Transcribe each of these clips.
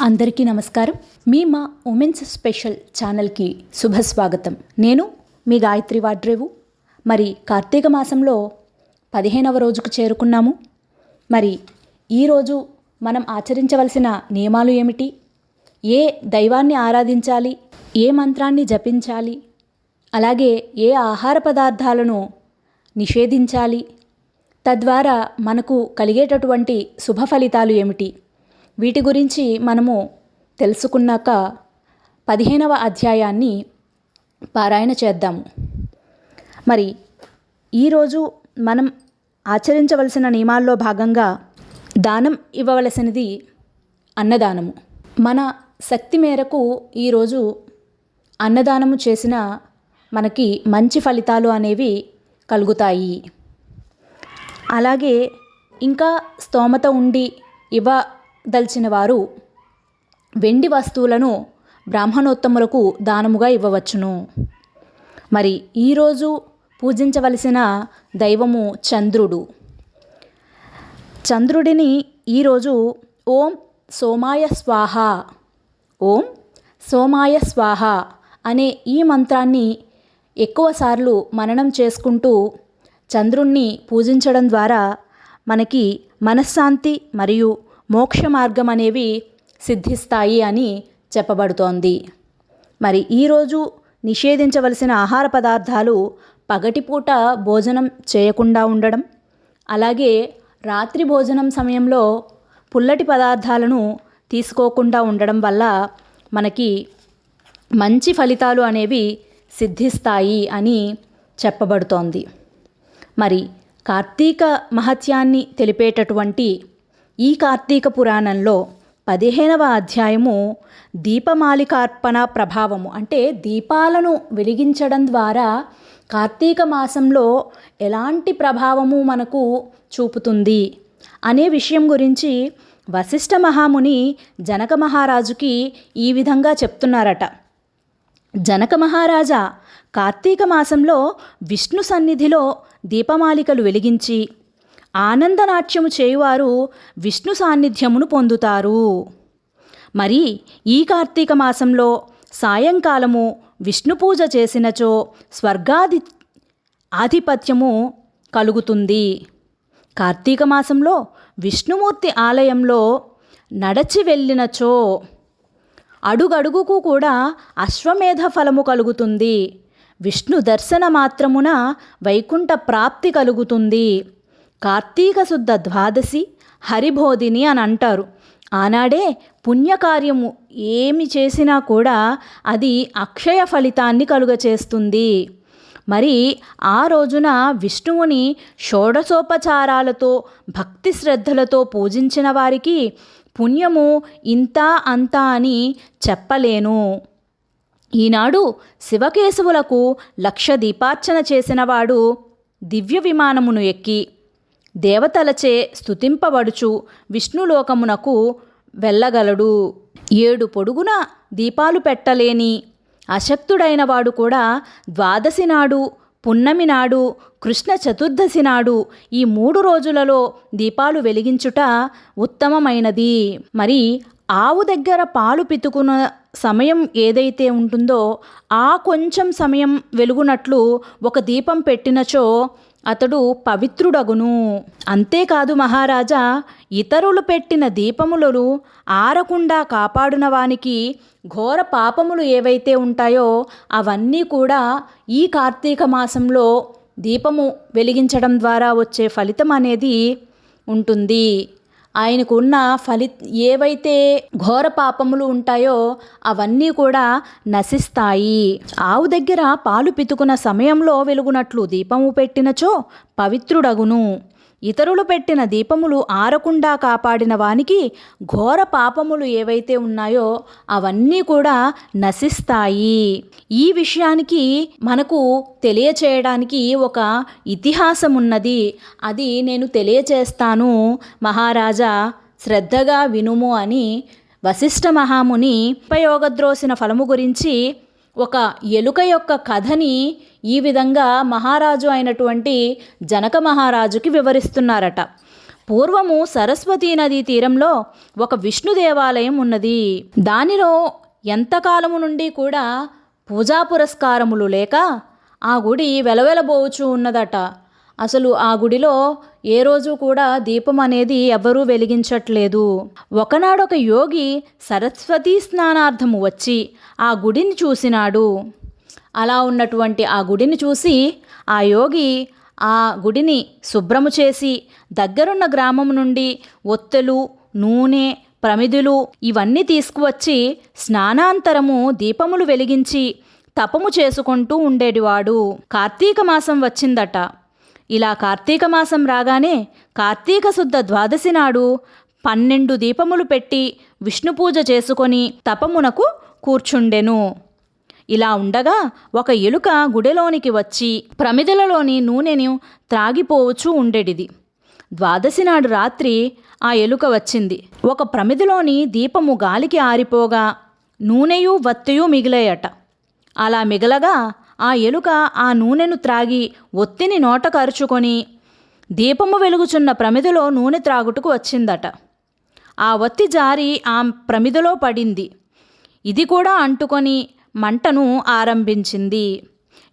అందరికీ నమస్కారం. మీ మా ఉమెన్స్ స్పెషల్ ఛానల్కి శుభస్వాగతం నేను మీ గాయత్రి వాడ్రేవు. మరి కార్తీక మాసంలో పదిహేనవ రోజుకు చేరుకున్నాము. మరి ఈరోజు మనం ఆచరించవలసిన నియమాలు ఏమిటి? ఏ దైవాన్ని ఆరాధించాలి? ఏ మంత్రాన్ని జపించాలి? అలాగే ఏ ఆహార పదార్థాలను నిషేధించాలి? తద్వారా మనకు కలిగేటటువంటి శుభ ఫలితాలు ఏమిటి? వీటి గురించి మనము తెలుసుకున్నాక పదిహేనవ అధ్యాయాన్ని పారాయణ చేద్దాము. మరి ఈరోజు మనం ఆచరించవలసిన నియమాల్లో భాగంగా దానం ఇవ్వవలసినది అన్నదానము. మన శక్తి మేరకు ఈరోజు అన్నదానము చేసిన మనకి మంచి ఫలితాలు అనేవి కలుగుతాయి. అలాగే ఇంకా స్తోమత ఉండి ఇవ్వదలిచిన వారు వెండి వస్తువులను బ్రాహ్మణోత్తములకు దానముగా ఇవ్వవచ్చును. మరి ఈరోజు పూజించవలసిన దైవము చంద్రుడు. చంద్రుడిని ఈరోజు ఓం సోమాయ స్వాహ ఓం సోమాయ స్వాహ అనే ఈ మంత్రాన్ని ఎక్కువసార్లు మననం చేసుకుంటూ చంద్రుణ్ణి పూజించడం ద్వారా మనకి మనశ్శాంతి మరియు మోక్ష మార్గం అనేవి సిద్ధిస్తాయి అని చెప్పబడుతోంది. మరి ఈరోజు నిషేధించవలసిన ఆహార పదార్థాలు పగటిపూట భోజనం చేయకుండా ఉండడం అలాగే రాత్రి భోజనం సమయంలో పుల్లటి పదార్థాలను తీసుకోకుండా ఉండడం వల్ల మనకి మంచి ఫలితాలు అనేవి సిద్ధిస్తాయి అని చెప్పబడుతోంది. మరి కార్తీక మహత్యాన్ని తెలిపేటటువంటి ఈ కార్తీక పురాణంలో పదిహేనవ అధ్యాయము దీపమాలికార్పణ ప్రభావము అంటే దీపాలను వెలిగించడం ద్వారా కార్తీక మాసంలో ఎలాంటి ప్రభావము మనకు చూపుతుంది అనే విషయం గురించి వశిష్ఠ మహాముని జనక మహారాజుకి ఈ విధంగా చెప్తున్నారట. జనక మహారాజా కార్తీక మాసంలో విష్ణు సన్నిధిలో దీపమాలికలు వెలిగించి ఆనందనాట్యము చేయువారు విష్ణు సాన్నిధ్యమును పొందుతారు. మరి ఈ కార్తీక మాసంలో సాయంకాలము విష్ణు పూజ చేసినచో స్వర్గాది ఆధిపత్యము కలుగుతుంది. కార్తీక మాసంలో విష్ణుమూర్తి ఆలయంలో నడచి వెళ్ళినచో అడుగడుగుకు కూడా అశ్వమేధ ఫలము కలుగుతుంది. విష్ణు దర్శన మాత్రమున వైకుంఠ ప్రాప్తి కలుగుతుంది. కార్తీక శుద్ధ ద్వాదశి హరిబోధిని అని అంటారు. ఆనాడే పుణ్యకార్యము ఏమి చేసినా కూడా అది అక్షయ ఫలితాన్ని కలుగచేస్తుంది. మరి ఆ రోజున విష్ణువుని షోడశోపచారాలతో భక్తి శ్రద్ధలతో పూజించిన వారికి పుణ్యము ఇంత అంత అని చెప్పలేను. ఈనాడు శివకేశవులకు లక్ష దీపార్చన చేసినవాడు దివ్య విమానమును ఎక్కి దేవతలచే స్థుతింపబడుచు విష్ణులోకమునకు వెళ్ళగలడు. ఏడు పొడుగున దీపాలు పెట్టలేని అశక్తుడైన వాడు కూడా ద్వాదశి నాడు పున్నమి నాడు కృష్ణ చతుర్దశి నాడు ఈ మూడు రోజులలో దీపాలు వెలిగించుట ఉత్తమమైనది. మరి ఆవు దగ్గర పాలు పితుకున్న సమయం ఏదైతే ఉంటుందో ఆ కొంచెం సమయం వెలుగునట్లు ఒక దీపం పెట్టినచో అతడు పవిత్రుడగును. అంతేకాదు మహారాజా ఇతరులు పెట్టిన దీపములను ఆరకుండా కాపాడున వానికి ఘోర పాపములు ఏవైతే ఉంటాయో అవన్నీ కూడా ఈ కార్తీక మాసంలో దీపము వెలిగించడం ద్వారా వచ్చే ఫలితం అనేది ఉంటుంది. ఆయనకున్న ఫలి ఏవైతే ఘోర పాపములు ఉంటాయో అవన్నీ కూడా నశిస్తాయి. ఆవు దగ్గర పాలు పితుకున్న సమయంలో వెలుగునట్లు దీపము పెట్టినచో పవిత్రుడగును. ఇతరులు పెట్టిన దీపములు ఆరకుండా కాపాడిన వానికి ఘోర పాపములు ఏవైతే ఉన్నాయో అవన్నీ కూడా నశిస్తాయి. ఈ విషయానికి మనకు తెలియచేయడానికి ఒక ఇతిహాసం ఉన్నది అది నేను తెలియచేస్తాను. మహారాజా శ్రద్ధగా వినుము అని వశిష్ఠ మహాముని ఉపయోగద్రోసిన ఫలము గురించి ఒక ఎలుక యొక్క కథని ఈ విధంగా మహారాజు అయినటువంటి జనక మహారాజుకి వివరిస్తున్నారట. పూర్వము సరస్వతీ నదీ తీరంలో ఒక విష్ణు దేవాలయం ఉన్నది. దానిలో ఎంతకాలము నుండి కూడా పూజా పురస్కారములు లేక ఆ గుడి వెలవెలబోచు ఉన్నదట. అసలు ఆ గుడిలో ఏ రోజు కూడా దీపం అనేది ఎవరూ వెలిగించట్లేదు. ఒకనాడొక యోగి సరస్వతీ స్నానార్థము వచ్చి ఆ గుడిని చూసినాడు. అలా ఉన్నటువంటి ఆ గుడిని చూసి ఆ యోగి ఆ గుడిని శుభ్రము చేసి దగ్గరున్న గ్రామం నుండి ఒత్తెలు నూనె ప్రమిదులు ఇవన్నీ తీసుకువచ్చి స్నానాంతరము దీపములు వెలిగించి తపము చేసుకుంటూ ఉండేటివాడు. కార్తీక మాసం వచ్చిందట. ఇలా కార్తీక మాసం రాగానే కార్తీక శుద్ధ ద్వాదశి నాడు పన్నెండు దీపములు పెట్టి విష్ణు పూజ చేసుకొని తపమునకు కూర్చుండెను. ఇలా ఉండగా ఒక ఎలుక గుడిలోనికి వచ్చి ప్రమిదలలోని నూనెను త్రాగిపోవచ్చు ఉండేటిది ద్వాదశి నాడు రాత్రి ఆ ఎలుక వచ్చింది. ఒక ప్రమిదిలోని దీపము గాలికి ఆరిపోగా నూనెయు వత్తియు మిగిలాయట. అలా మిగలగా ఆ ఎలుక ఆ నూనెను త్రాగి ఒత్తిని నోట కరుచుకొని దీపము వెలుగుచున్న ప్రమిదలో నూనె త్రాగుటకు వచ్చిందట. ఆ ఒత్తి జారి ఆ ప్రమిదలో పడింది. ఇది కూడా అంటుకొని మంటను ఆరంభించింది.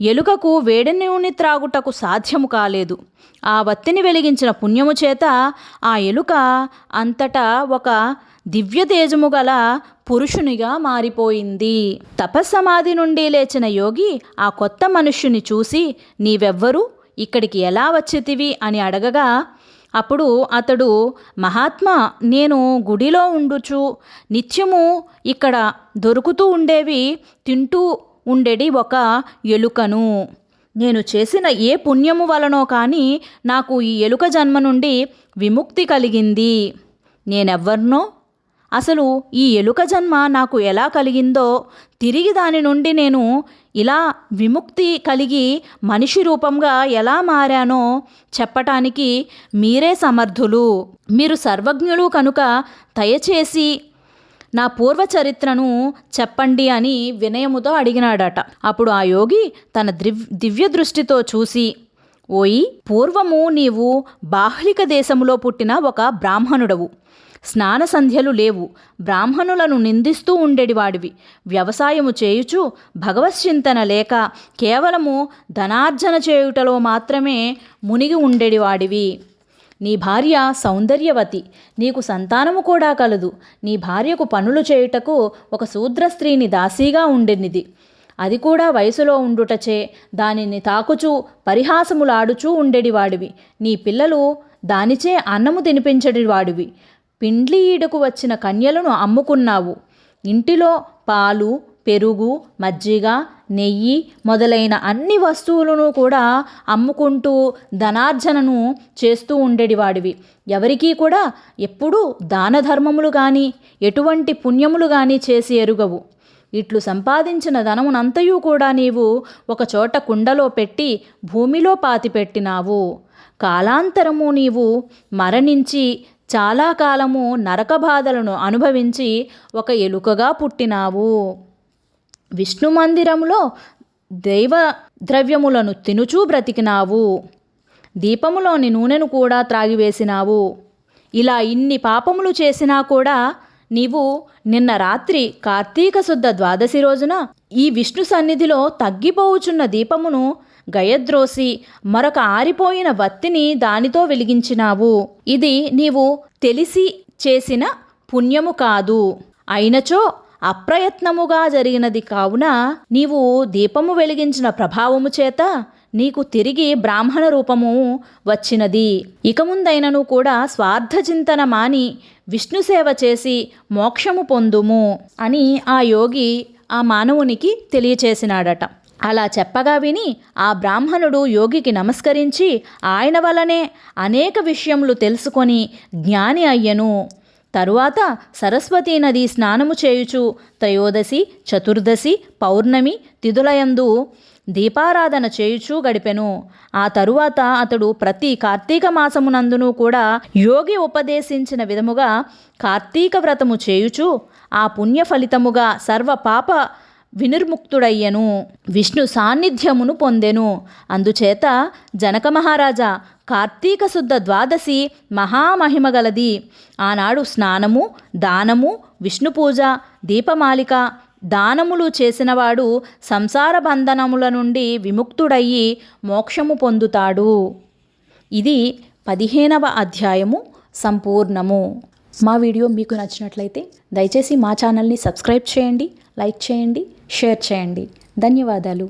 ఎలుకకు వేడి నూనె త్రాగుటకు సాధ్యము కాలేదు. ఆ వత్తిని వెలిగించిన పుణ్యము చేత ఆ ఎలుక అంతటా ఒక దివ్య తేజము గల పురుషునిగా మారిపోయింది. తపస్సమాధి నుండి లేచిన యోగి ఆ కొత్త మనుష్యుని చూసి నీవెవ్వరు? ఇక్కడికి ఎలా వచ్చితివి? అని అడగగా అప్పుడు అతడు మహాత్మా నేను గుడిలో ఉండుచు. నిత్యము ఇక్కడ దొరుకుతూ ఉండేవి తింటూ ఉండేది ఒక ఎలుకను. నేను చేసిన ఏ పుణ్యము వలనో కానీ నాకు ఈ ఎలుక జన్మ నుండి విముక్తి కలిగింది. నేనెవ్వరినో అసలు ఈ ఎలుక జన్మ నాకు ఎలా కలిగిందో తిరిగి దాని నుండి నేను ఇలా విముక్తి కలిగి మనిషి రూపంగా ఎలా మారానో చెప్పటానికి మీరే సమర్థులు. మీరు సర్వజ్ఞులు కనుక దయచేసి నా పూర్వ చరిత్రను చెప్పండి అని వినయముతో అడిగినాడట. అప్పుడు ఆ యోగి తన ద్రివ్ దివ్య దృష్టితో చూసి ఓయి పూర్వము నీవు బాహ్లిక దేశములో పుట్టిన ఒక బ్రాహ్మణుడవు. స్నాన సంధ్యలు లేవు. బ్రాహ్మణులను నిందిస్తూ ఉండేడివాడివి. వ్యవసాయము చేయుచు భగవశ్చింతన లేక కేవలము ధనార్జన చేయుటలో మాత్రమే మునిగి ఉండేడివాడివి. నీ భార్య సౌందర్యవతి. నీకు సంతానము కూడా కలదు. నీ భార్యకు పనులు చేయుటకు ఒక శూద్ర స్త్రీని దాసీగా ఉండినిది. అది కూడా వయసులో ఉండుటచే దానిని తాకుచూ పరిహాసములాడుచూ ఉండేటివాడివి నీ పిల్లలు దానిచే అన్నము తినిపించడివాడివి. పిండ్లి ఈడకు వచ్చిన కన్యలను అమ్ముకున్నావు. ఇంటిలో పాలు పెరుగు మజ్జిగ నెయ్యి మొదలైన అన్ని వస్తువులను కూడా అమ్ముకుంటూ ధనార్జనను చేస్తూ ఉండేటివాడివి ఎవరికీ కూడా ఎప్పుడూ దాన ధర్మములు కానీ ఎటువంటి పుణ్యములు కానీ చేసి ఎరుగవు. ఇట్లు సంపాదించిన ధనమునంతయూ కూడా నీవు ఒక చోట కుండలో పెట్టి భూమిలో పాతిపెట్టినావు. కాలాంతరము నీవు మరణించి చాలా కాలము నరక బాధలను అనుభవించి ఒక ఎలుకగా పుట్టినావు. విష్ణు మందిరములో దైవ ద్రవ్యములను తినుచూ బ్రతికినావు. దీపములోని నూనెను కూడా త్రాగివేసినావు. ఇలా ఇన్ని పాపములు చేసినా కూడా నీవు నిన్న రాత్రి కార్తీక శుద్ధ ద్వాదశి రోజున ఈ విష్ణు సన్నిధిలో తగ్గిపోవుచున్న దీపమును గయద్రోసి మరొక ఆరిపోయిన వత్తిని దానితో వెలిగించినావు. ఇది నీవు తెలిసి చేసిన పుణ్యము కాదు. అయినచో అప్రయత్నముగా జరిగినది కావున నీవు దీపము వెలిగించిన ప్రభావము చేత నీకు తిరిగి బ్రాహ్మణ రూపము వచ్చినది. ఇక ముందైనను కూడా స్వార్థచింతన మాని విష్ణు సేవ చేసి మోక్షము పొందుము అని ఆ యోగి ఆ మానవునికి తెలియచేసినాడట. అలా చెప్పగా విని ఆ బ్రాహ్మణుడు యోగికి నమస్కరించి ఆయన వలనే అనేక విషయములు తెలుసుకొని జ్ఞాని అయ్యను. తరువాత సరస్వతీ నది స్నానము చేయుచు త్రయోదశి చతుర్దశి పౌర్ణమి తిథులయందు దీపారాధన చేయుచూ గడిపెను. ఆ తరువాత అతడు ప్రతి కార్తీక మాసమునందును కూడా యోగి ఉపదేశించిన విధముగా కార్తీక వ్రతము చేయుచు ఆ పుణ్య ఫలితముగా సర్వ పాప వినిర్ముక్తుడయ్యను విష్ణు సాన్నిధ్యమును పొందెను. అందుచేత జనక మహారాజా కార్తీక శుద్ధ ద్వాదశి మహామహిమగలది. ఆనాడు స్నానము దానము విష్ణు పూజ దీపమాలిక దానములు చేసినవాడు సంసార బంధనముల నుండి విముక్తుడయ్యి మోక్షము పొందుతాడు. ఇది పదిహేనవ అధ్యాయము సంపూర్ణము. మా వీడియో మీకు నచ్చినట్లయితే దయచేసి మా ఛానల్ని సబ్స్క్రైబ్ చేయండి లైక్ చేయండి షేర్ చేయండి. ధన్యవాదాలు.